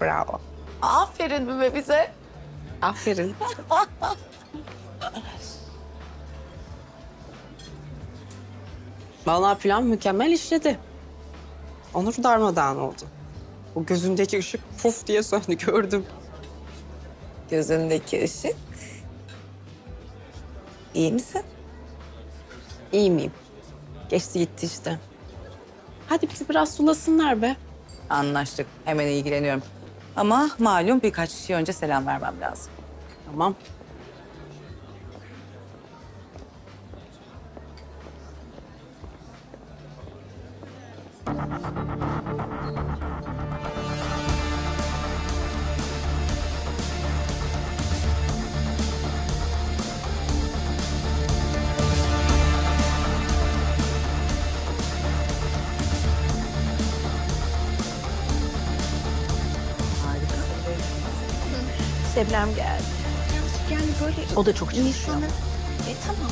Bravo. Aferin Müme bize. Aferin. Vallahi plan mükemmel işledi. Onur darmadağın oldu. O gözündeki ışık puf diye söndü gördüm. Gözündeki ışık. İyi misin? İyi miyim? Geçti gitti işte. Hadi bizi biraz sulasınlar be. Anlaştık. Hemen ilgileniyorum. Ama malum birkaç kişi önce selam vermem lazım. Tamam. Şebnem geldi. Yani böyle O da çok çalışıyor. insanı... E tamam.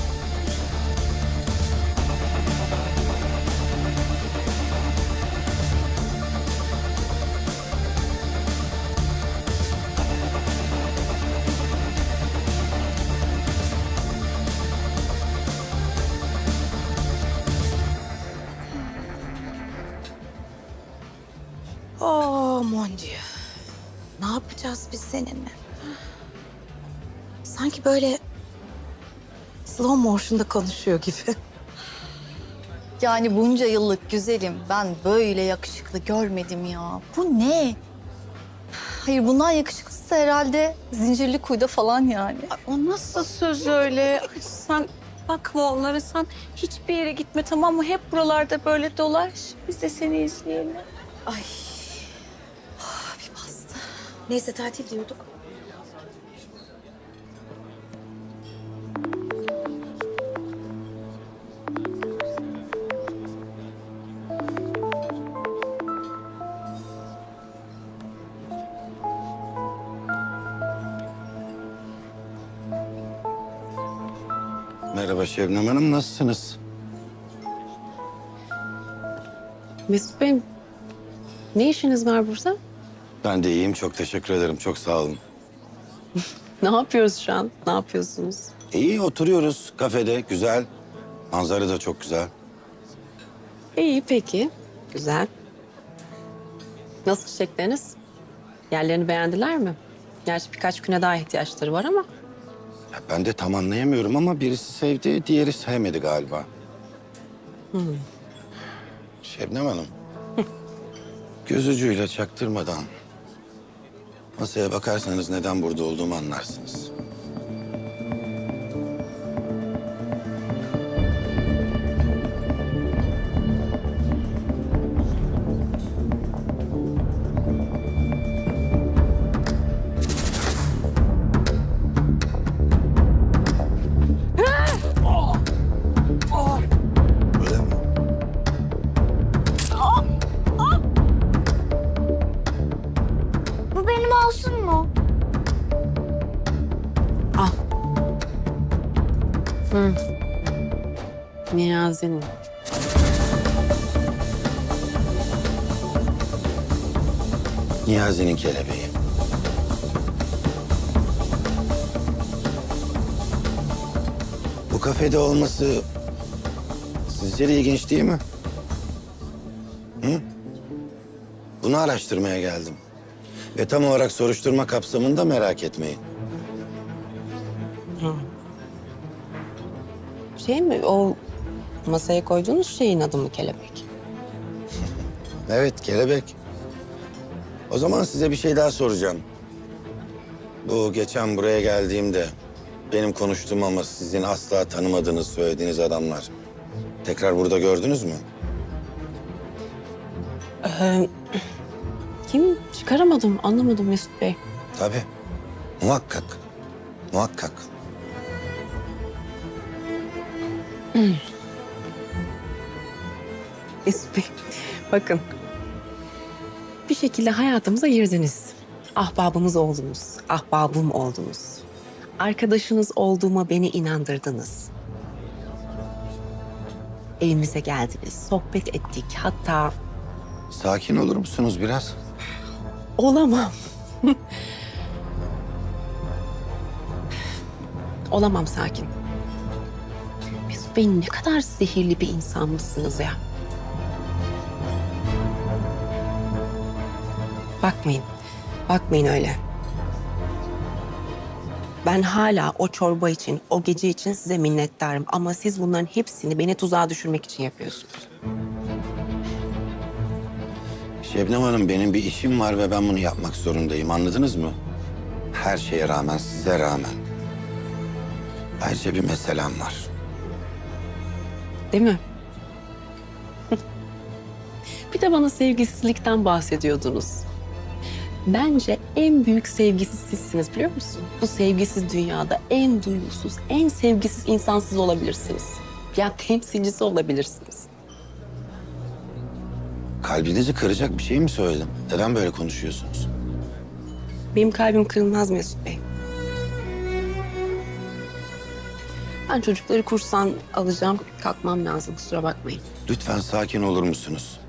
Oh mon dieu. Ne yapacağız biz seninle? Böyle slow motion'da konuşuyor gibi. Yani bunca yıllık güzelim ben böyle yakışıklı görmedim ya. Bu ne? Hayır bundan yakışıklısı herhalde zincirli kuyuda falan yani. O nasıl söz öyle? Ay, Sen bakma onlara sen hiçbir yere gitme tamam mı? Hep buralarda böyle dolaş. Biz de seni izleyelim. Ay. Ah, bir bastı. Neyse tatil diyorduk. Merhaba Şebnem Hanım, nasılsınız? Mesut Bey, ne işiniz var burada? Ben de iyiyim, çok teşekkür ederim, çok sağ olun. Ne yapıyoruz şu an? Ne yapıyorsunuz? İyi, oturuyoruz kafede, güzel. Manzara da çok güzel. İyi peki. Güzel. Nasıl çiçekleriniz? Yerlerini beğendiler mi? Gerçi birkaç güne daha ihtiyaçları var ama. Ya ben de tam anlayamıyorum ama birisi sevdi, diğeri sevmedi galiba. Şebnem Hanım, göz ucuyla çaktırmadan masaya bakarsanız neden burada olduğumu anlarsınız. Niyazi'nin kelebeği. Bu kafede olması sizce de ilginç değil mi? Hı? Bunu araştırmaya geldim. Ve tam olarak soruşturma kapsamında merak etmeyin. Şey mi o masaya koyduğunuz şeyin adı mı kelebek? Evet, kelebek. O zaman size bir şey daha soracağım. Bu geçen buraya geldiğimde benim konuştuğum ama sizin asla tanımadığınız söylediğiniz adamlar. Tekrar burada gördünüz mü? Ee, kim? Çıkaramadım, anlamadım Mesut Bey. Tabii. Muhakkak. Muhakkak. Mesut Bey, bakın. Bir şekilde hayatımıza girdiniz. Ahbabımız oldunuz, ahbabım oldunuz. Arkadaşınız olduğuma beni inandırdınız. Evimize geldiniz, sohbet ettik. Hatta Sakin olur musunuz biraz? Olamam. Olamam sakin. Mesut Bey ne kadar zehirli bir insan mısınız ya? Bakmayın. Bakmayın öyle. Ben hala o çorba için, o gece için size minnettarım. Ama siz bunların hepsini beni tuzağa düşürmek için yapıyorsunuz. Şebnem Hanım benim bir işim var ve ben bunu yapmak zorundayım. Anladınız mı? Her şeye rağmen, size rağmen. Ayrıca bir meselem var. Değil mi? bir de bana sevgisizlikten bahsediyordunuz. Bence en büyük sevgisiz sizsiniz biliyor musun? Bu sevgisiz dünyada en duygusuz, en sevgisiz insan siz olabilirsiniz. Ya temsilcisi olabilirsiniz. Kalbinizi kıracak bir şey mi söyledim? Neden böyle konuşuyorsunuz? Benim kalbim kırılmaz Mesut Bey. Ben çocukları kurstan alacağım, kalkmam lazım kusura bakmayın. Lütfen sakin olur musunuz?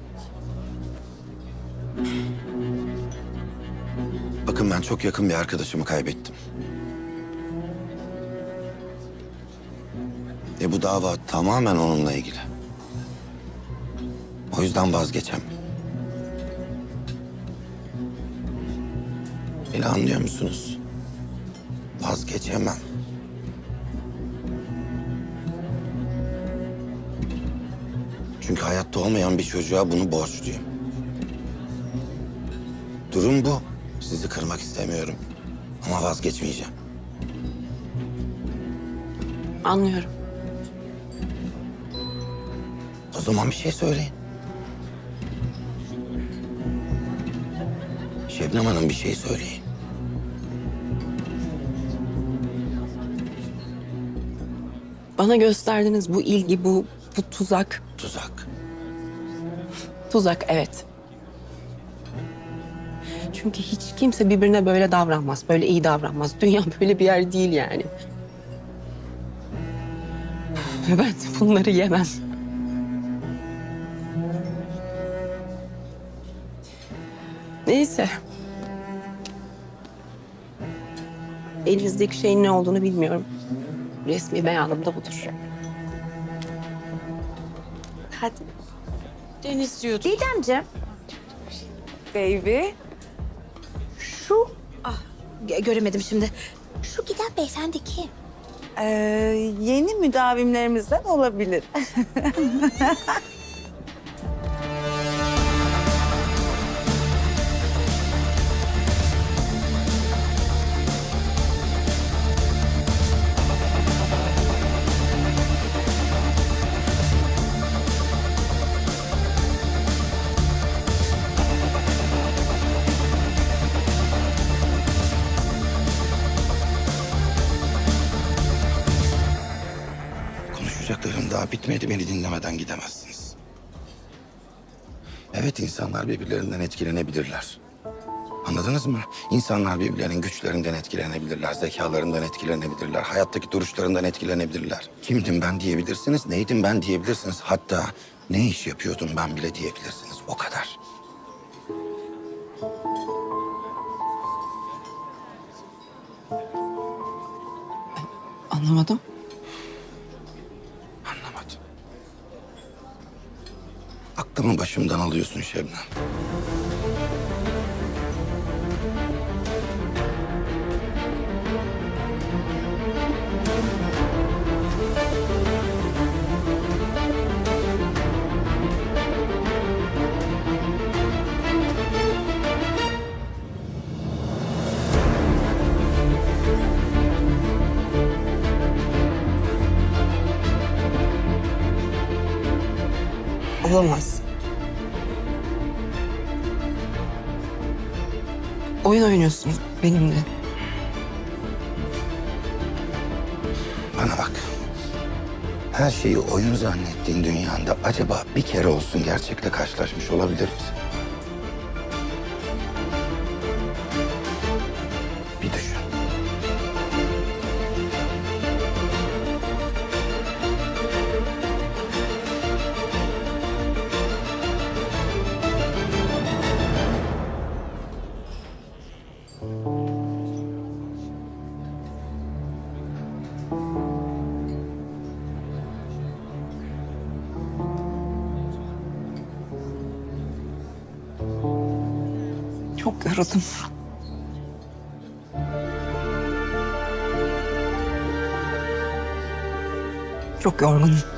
Ben çok yakın bir arkadaşımı kaybettim. Ve bu dava tamamen onunla ilgili. O yüzden vazgeçem. Beni anlıyor musunuz? Vazgeçemem. Çünkü hayatta olmayan bir çocuğa bunu borçluyum. Durum bu. Sizi kırmak istemiyorum. Ama vazgeçmeyeceğim. Anlıyorum. O zaman bir şey söyleyin. Şebnem Hanım bir şey söyleyin. Bana gösterdiğiniz bu ilgi, bu, bu tuzak. Tuzak. Tuzak evet. Çünkü hiç kimse birbirine böyle davranmaz, böyle iyi davranmaz. Dünya böyle bir yer değil yani. Ve ben bunları yemem. Neyse. Elinizdeki şeyin ne olduğunu bilmiyorum. Resmi beyanım da budur. Hadi. Deniz diyordum. Didemciğim. Baby. Göremedim şimdi. Şu giden beyefendi kim? Ee, yeni müdavimlerimizden olabilir. Evet insanlar birbirlerinden etkilenebilirler. Anladınız mı? İnsanlar birbirlerinin güçlerinden etkilenebilirler, zekalarından etkilenebilirler, hayattaki duruşlarından etkilenebilirler. Kimdim ben diyebilirsiniz, neydim ben diyebilirsiniz. Hatta ne iş yapıyordum ben bile diyebilirsiniz. O kadar. Anlamadım. Aklımı başımdan alıyorsun Şebnem. Olamaz. Oyun oynuyorsun benimle. Bana bak. Her şeyi oyun zannettiğin dünyanda acaba bir kere olsun gerçekle karşılaşmış olabilir misin? Çok yorgunum. Ya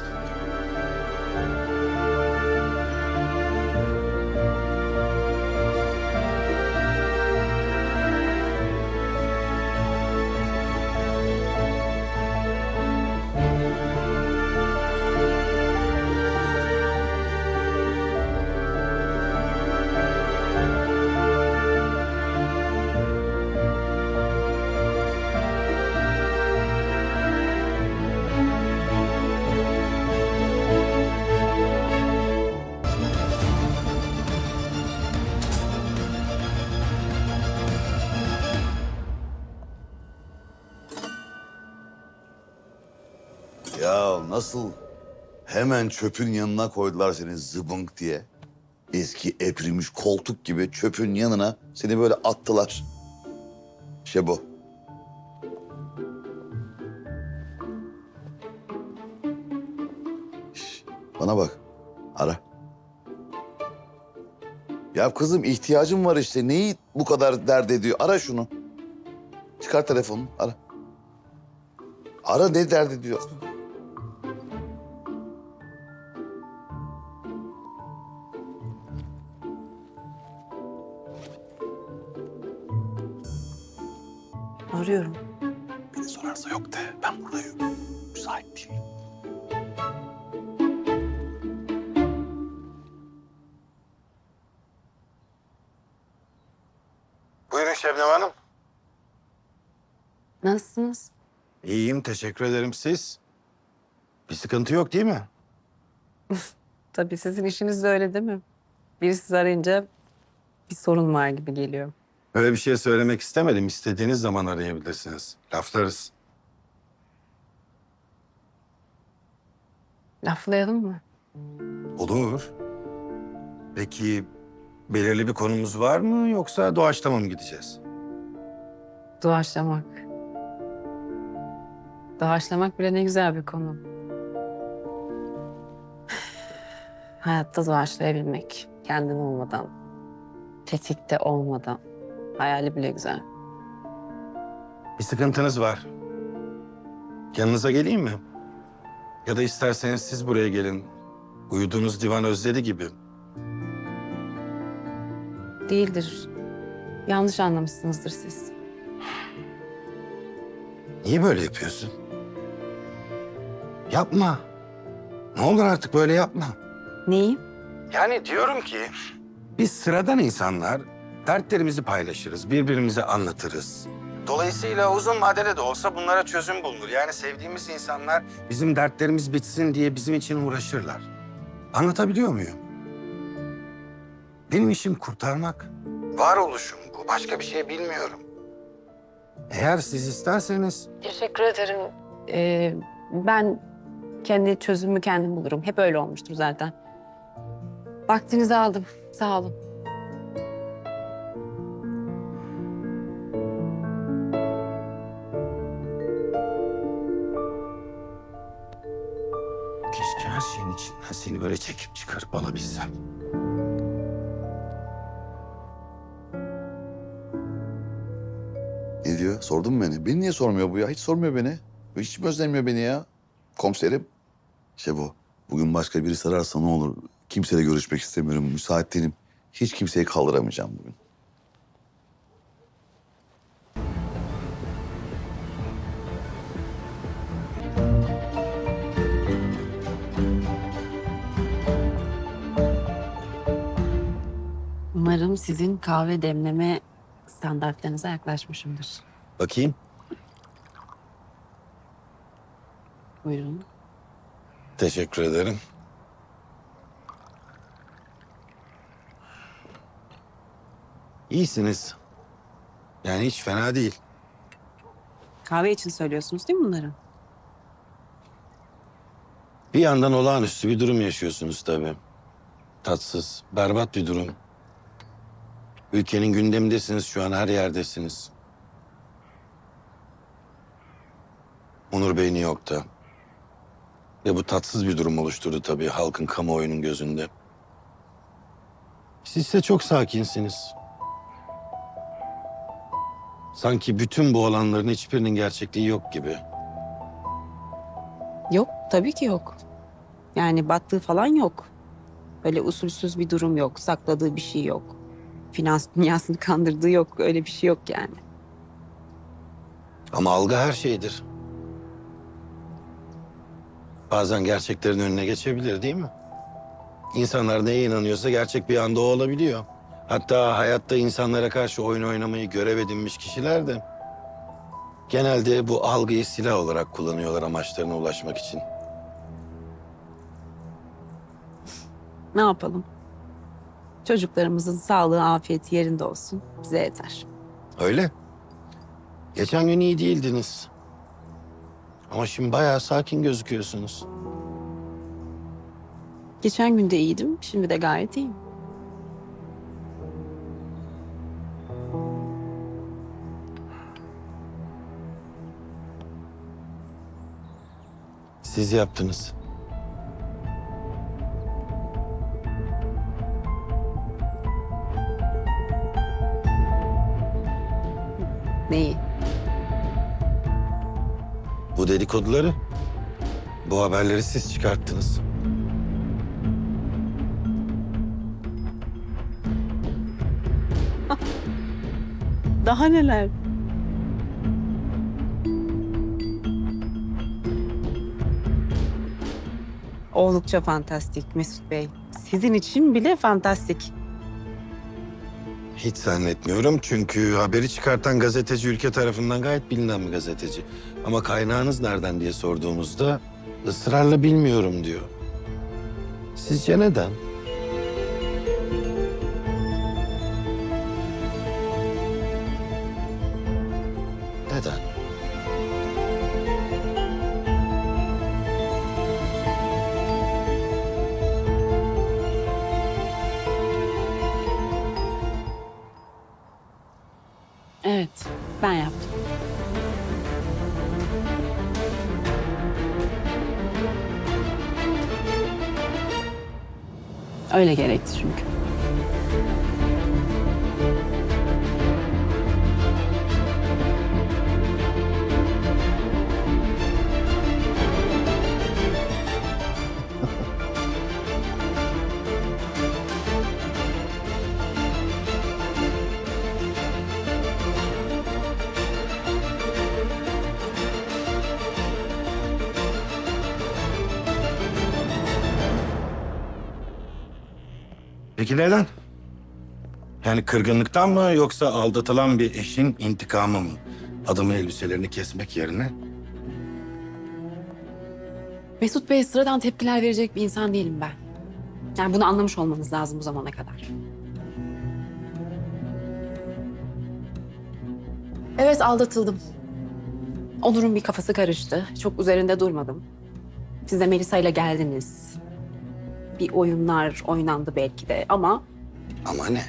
nasıl hemen çöpün yanına koydular seni zıbınk diye. Eski eprimiş koltuk gibi çöpün yanına seni böyle attılar. İşte bu. Şş, Bana bak. Ara. Ya kızım ihtiyacım var işte. Neyi bu kadar dert ediyor? Ara şunu. Çıkar telefonunu. Ara. Ara ne dert ediyor? Teşekkür ederim. Siz? Bir sıkıntı yok değil mi? Tabii sizin işiniz de öyle değil mi? Biri sizi arayınca bir sorun var gibi geliyor. Öyle bir şey söylemek istemedim. İstediğiniz zaman arayabilirsiniz. Laflarız. Laflayalım mı? Olur. Peki belirli bir konumuz var mı yoksa doğaçlama mı gideceğiz? Doğaçlamak. Doğaçlamak bile ne güzel bir konu. Hayatta doğaçlayabilmek. Kendin olmadan, tetikte olmadan. Hayali bile güzel. Bir sıkıntınız var. Yanınıza geleyim mi? Ya da isterseniz siz buraya gelin. Uyuduğunuz divan özledi gibi. Değildir. Yanlış anlamışsınızdır siz. Niye böyle yapıyorsun? Yapma. Ne olur artık böyle yapma. Neyi? Yani diyorum ki biz sıradan insanlar dertlerimizi paylaşırız, birbirimize anlatırız. Dolayısıyla uzun vadede de olsa bunlara çözüm bulunur. Yani sevdiğimiz insanlar bizim dertlerimiz bitsin diye bizim için uğraşırlar. Anlatabiliyor muyum? Benim işim kurtarmak. Varoluşum bu. Başka bir şey bilmiyorum. Eğer siz isterseniz Teşekkür ederim. Ee, ben kendi çözümümü kendim bulurum. Hep öyle olmuştur zaten. Vaktinizi aldım. Sağ olun. keşke her şeyin içinden seni böyle çekip çıkarıp alabilsem. Ne diyor? Sordun mu beni? Beni niye sormuyor bu ya? Hiç sormuyor beni. Hiç mi özlemiyor beni ya? Komiserim. İşte bu. Bugün başka biri sararsa ne olur? Kimseyle görüşmek istemiyorum. Müsait değilim. Hiç kimseyi kaldıramayacağım bugün. Umarım sizin kahve demleme standartlarınıza yaklaşmışımdır. Bakayım. Buyurun. Teşekkür ederim. İyisiniz. Yani hiç fena değil. Kahve için söylüyorsunuz değil mi bunları? Bir yandan olağanüstü bir durum yaşıyorsunuz tabii. Tatsız, berbat bir durum. Ülkenin gündemindesiniz şu an her yerdesiniz. Onur Bey New York'ta. Ve bu tatsız bir durum oluşturdu tabii halkın kamuoyunun gözünde. Siz ise çok sakinsiniz. Sanki bütün bu olanların hiçbirinin gerçekliği yok gibi. Yok, tabii ki yok. Yani battığı falan yok. Öyle usulsüz bir durum yok, sakladığı bir şey yok. Finans dünyasını kandırdığı yok, öyle bir şey yok yani. Ama algı her şeydir. Bazen gerçeklerin önüne geçebilir değil mi? İnsanlar neye inanıyorsa gerçek bir anda o olabiliyor. Hatta hayatta insanlara karşı oyun oynamayı görev edinmiş kişiler de... ...genelde bu algıyı silah olarak kullanıyorlar amaçlarına ulaşmak için. Ne yapalım? Çocuklarımızın sağlığı, afiyeti yerinde olsun. Bize yeter. Öyle. Geçen gün iyi değildiniz. Ama şimdi bayağı sakin gözüküyorsunuz. Geçen gün de iyiydim, şimdi de gayet iyiyim. Siz yaptınız. Neyi? Bu dedikoduları, bu haberleri siz çıkarttınız. Daha neler? Oldukça fantastik Mesut Bey. Sizin için bile fantastik. Hiç zannetmiyorum çünkü haberi çıkartan gazeteci ülke tarafından gayet bilinen bir gazeteci. Ama kaynağınız nereden diye sorduğumuzda ısrarla bilmiyorum diyor. Sizce neden? Peki neden? Yani kırgınlıktan mı yoksa aldatılan bir eşin intikamı mı? Adamın elbiselerini kesmek yerine. Mesut Bey sıradan tepkiler verecek bir insan değilim ben. Yani bunu anlamış olmanız lazım bu zamana kadar. Evet aldatıldım. Onur'un bir kafası karıştı. Çok üzerinde durmadım. Siz de Melisa ile geldiniz. Bir oyunlar oynandı belki de ama Ama ne?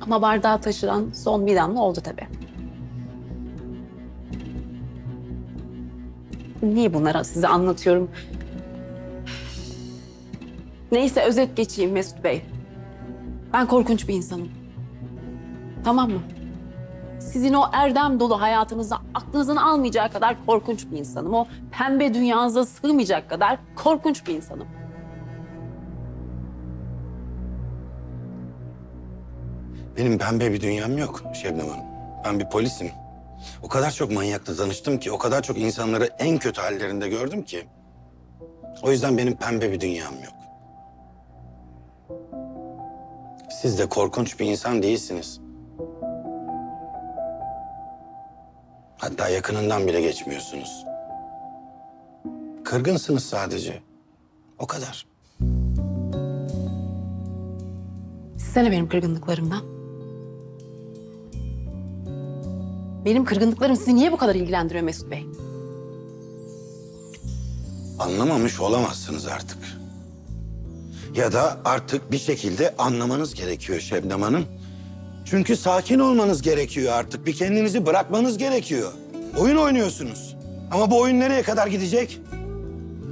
ama bardağı taşıran son bir damla oldu tabii. Niye bunları size anlatıyorum? Neyse özet geçeyim Mesut Bey. Ben korkunç bir insanım. Tamam mı? Sizin o erdem dolu hayatınıza aklınızın almayacağı kadar korkunç bir insanım. O pembe dünyanıza sığmayacak kadar korkunç bir insanım. Benim pembe bir dünyam yok Şebnem Hanım. Ben bir polisim. O kadar çok manyakla tanıştım ki, o kadar çok insanları en kötü hallerinde gördüm ki. O yüzden benim pembe bir dünyam yok. Siz de korkunç bir insan değilsiniz. Hatta yakınından bile geçmiyorsunuz. Kırgınsınız sadece. O kadar. Size ne benim kırgınlıklarımdan? Benim kırgınlıklarım sizi niye bu kadar ilgilendiriyor Mesut Bey? Anlamamış olamazsınız artık. Ya da artık bir şekilde anlamanız gerekiyor Şebnem Hanım. Çünkü sakin olmanız gerekiyor artık. Bir kendinizi bırakmanız gerekiyor. Oyun oynuyorsunuz. Ama bu oyun nereye kadar gidecek?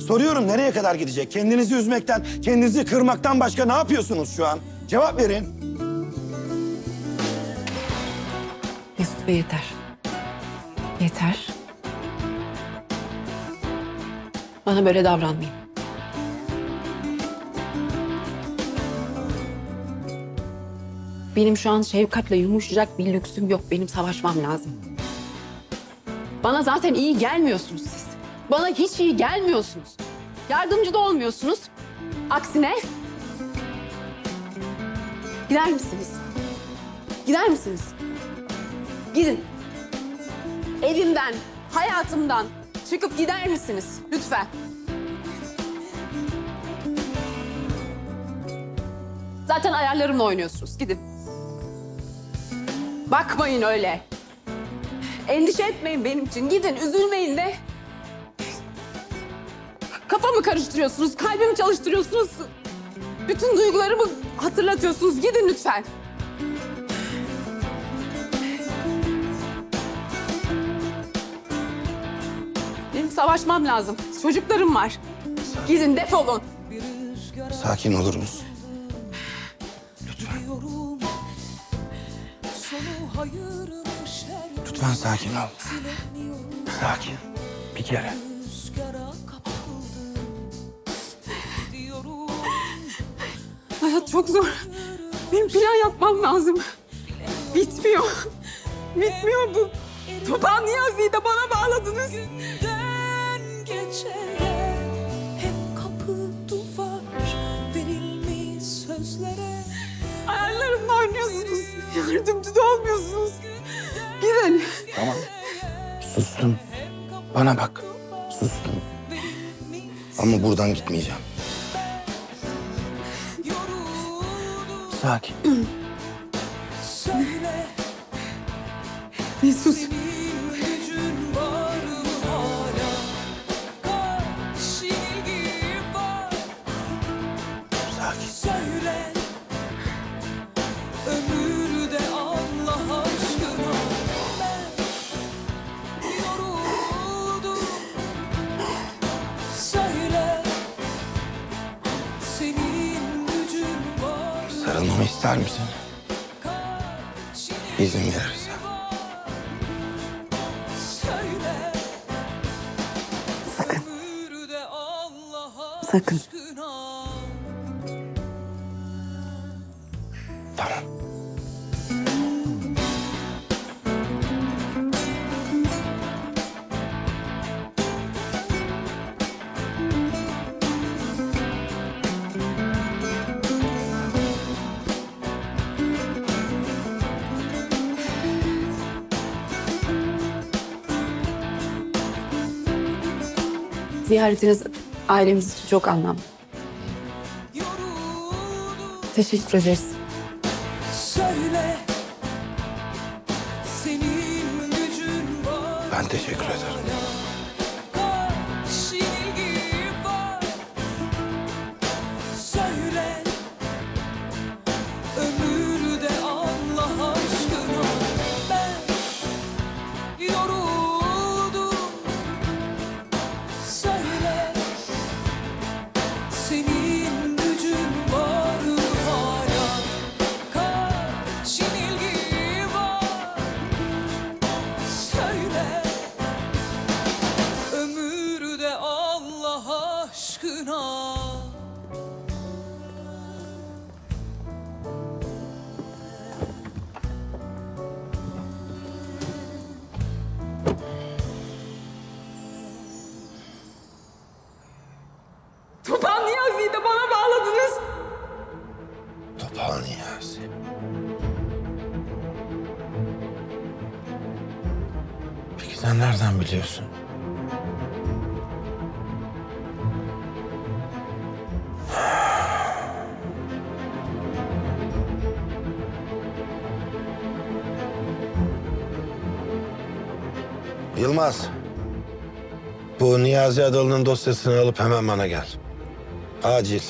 Soruyorum nereye kadar gidecek? Kendinizi üzmekten, kendinizi kırmaktan başka ne yapıyorsunuz şu an? Cevap verin. Mesut Bey yeter. Yeter. Bana böyle davranmayın. Benim şu an şefkatle yumuşayacak bir lüksüm yok. Benim savaşmam lazım. Bana zaten iyi gelmiyorsunuz siz. Bana hiç iyi gelmiyorsunuz. Yardımcı da olmuyorsunuz. Aksine... Gider misiniz? Gider misiniz? Gidin. Evimden, hayatımdan çıkıp gider misiniz? Lütfen. Zaten ayarlarımla oynuyorsunuz. Gidin. Bakmayın öyle. Endişe etmeyin benim için. Gidin, üzülmeyin de. Kafamı karıştırıyorsunuz, kalbimi çalıştırıyorsunuz. Bütün duygularımı hatırlatıyorsunuz. Gidin lütfen. Benim savaşmam lazım. Çocuklarım var. Gidin defolun. Sakin olur musun? Lütfen sakin ol. Sakin. Bir kere. Hayat çok zor. Benim plan yapmam lazım. Bitmiyor. Bitmiyor bu. Tuban Niyazi'yi de bana bağladınız. Günden geçere Yardımcı da olmuyorsunuz. Gidin. Tamam. Sustum. Bana bak. Sustum. Ama buradan gitmeyeceğim. Sakin. söyle Mesut. İster misin? İzin verirsen. Sakın. Sakın. Ziyaretiniz ailemiz için çok anlamlı. Teşekkür ederiz. söyle senin gücün var Ben teşekkür ederim. Biliyorsun? Yılmaz. Bu Niyazi Adalı'nın dosyasını alıp hemen bana gel. Acil.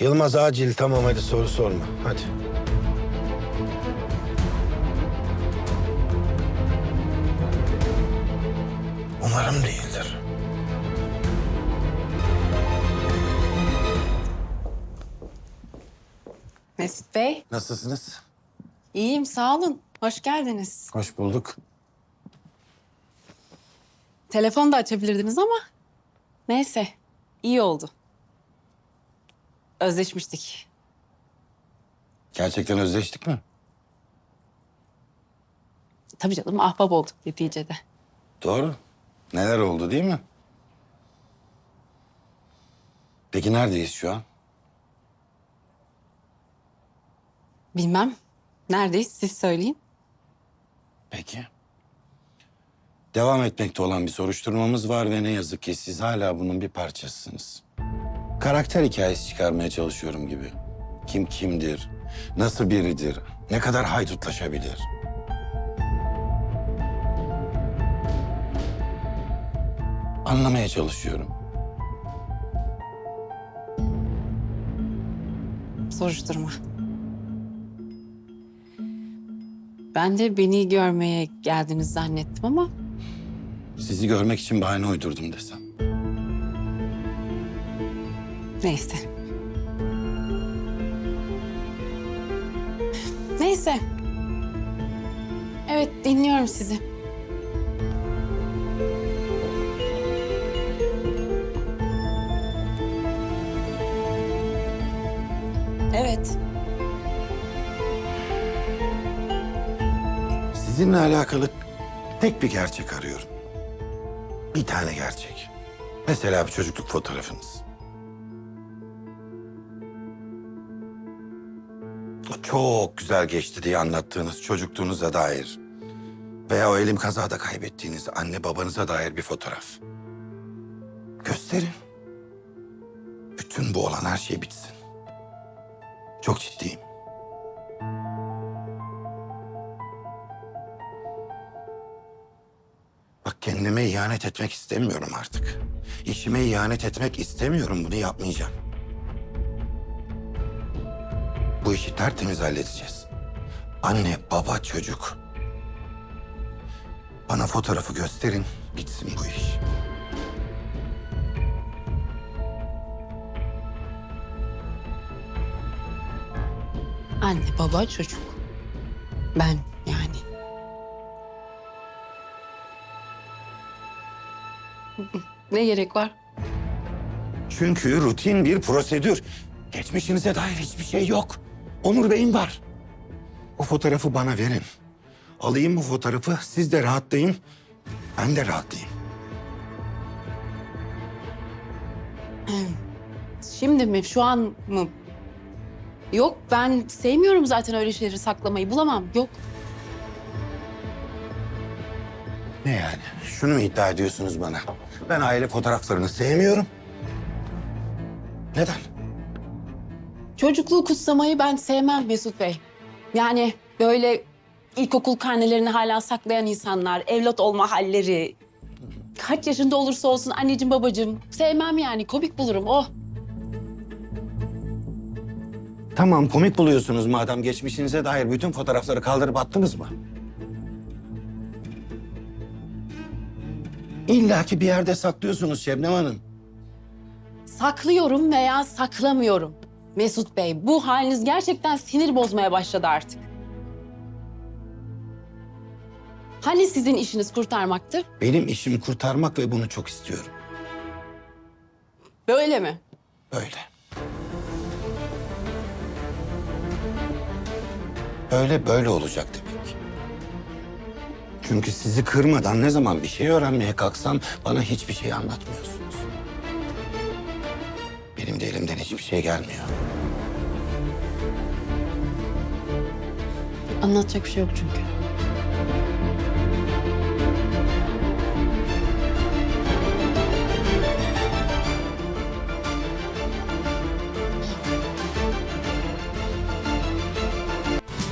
Yılmaz acil tamam hadi soru sorma. Hadi. Nasılsınız? iyiyim sağ olun. Hoş geldiniz. Hoş bulduk. Telefon da açabilirdiniz ama neyse iyi oldu. Özleşmiştik. Gerçekten özleştik mi? Tabii canım ahbap olduk neticede. Doğru. Neler oldu değil mi? Peki neredeyiz şu an? Bilmem. Neredeyiz siz söyleyin. Peki. Devam etmekte olan bir soruşturmamız var ve ne yazık ki siz hala bunun bir parçasısınız. Karakter hikayesi çıkarmaya çalışıyorum gibi. Kim kimdir, nasıl biridir, ne kadar haydutlaşabilir. Anlamaya çalışıyorum. Soruşturma. Ben de beni görmeye geldiniz zannettim ama Sizi görmek için bahane uydurdum desem. neyse. Neyse. Evet dinliyorum sizi. Sizinle alakalı tek bir gerçek arıyorum. Bir tane gerçek. Mesela bir çocukluk fotoğrafınız. Çok güzel geçti diye anlattığınız çocukluğunuza dair veya o elim kazada kaybettiğiniz anne babanıza dair bir fotoğraf. Gösterin. Bütün bu olan her şey bitsin. Çok ciddiyim. Bak kendime ihanet etmek istemiyorum artık. İşime ihanet etmek istemiyorum. Bunu yapmayacağım. Bu işi tertemiz halledeceğiz. Anne, baba, çocuk. Bana fotoğrafı gösterin. Bitsin bu iş. Anne, baba, çocuk. Ben yani. Ne gerek var? Çünkü rutin bir prosedür. Geçmişinize dair hiçbir şey yok. Onur Bey'in var. O fotoğrafı bana verin. Alayım bu fotoğrafı, siz de rahatlayın. Ben de rahatlayayım. Şimdi mi? Şu an mı? Yok ben sevmiyorum zaten öyle şeyleri saklamayı. Bulamam. Yok. Ne yani? Şunu mu iddia ediyorsunuz bana? Ben aile fotoğraflarını sevmiyorum. Neden? Çocukluğu kutsamayı ben sevmem Mesut Bey. Yani böyle ilkokul karnelerini hala saklayan insanlar, evlat olma halleri. Kaç yaşında olursa olsun anneciğim babacığım. Sevmem yani komik bulurum oh. Tamam komik buluyorsunuz madem geçmişinize dair bütün fotoğrafları kaldırıp attınız mı? İlla ki bir yerde saklıyorsunuz Şebnem Hanım. Saklıyorum veya saklamıyorum. Mesut Bey bu haliniz gerçekten sinir bozmaya başladı artık. Hani sizin işiniz kurtarmaktı? Benim işim kurtarmak ve bunu çok istiyorum. Böyle mi? Böyle. Böyle böyle olacak demek. Çünkü sizi kırmadan ne zaman bir şey öğrenmeye kalksam bana hiçbir şey anlatmıyorsunuz. Benim de elimden hiçbir şey gelmiyor. Anlatacak bir şey yok çünkü.